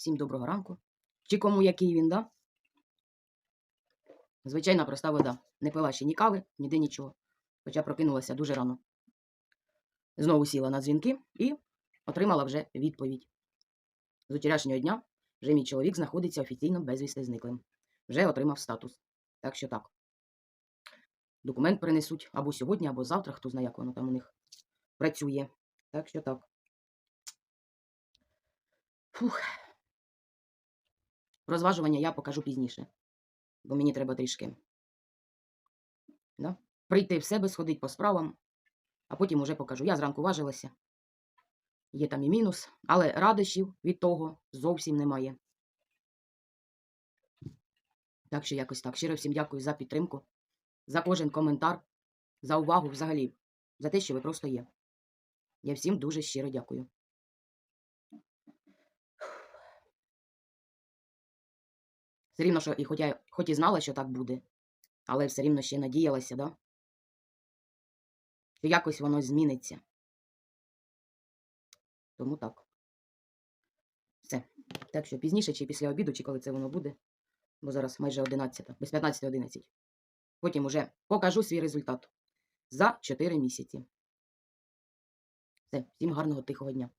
Всім доброго ранку. Чи кому який він, да? Звичайна проста вода. Не пила ще ні кави, ніде нічого. Хоча прокинулася дуже рано. Знову сіла на дзвінки і отримала вже відповідь. З вчорашнього дня вже мій чоловік знаходиться офіційно безвісти зниклим. Вже отримав статус. Так що так. Документ принесуть або сьогодні, або завтра, хто знає, як воно там у них працює. Так що так. Фух. Розважування я покажу пізніше, бо мені треба трішки да? прийти в себе, сходити по справам, а потім уже покажу. Я зранку важилася. Є там і мінус, але радощів від того зовсім немає. Так що якось так. Щиро всім дякую за підтримку, за кожен коментар, за увагу взагалі, за те, що ви просто є. Я всім дуже щиро дякую. Все рівно, що і хоч я хоч і знала, що так буде, але все рівно ще надіялася, да? що якось воно зміниться. Тому так. Все. Так що пізніше, чи після обіду, чи коли це воно буде, бо зараз майже 11, без 15-11. Потім уже покажу свій результат за 4 місяці. Все, всім гарного тихого дня.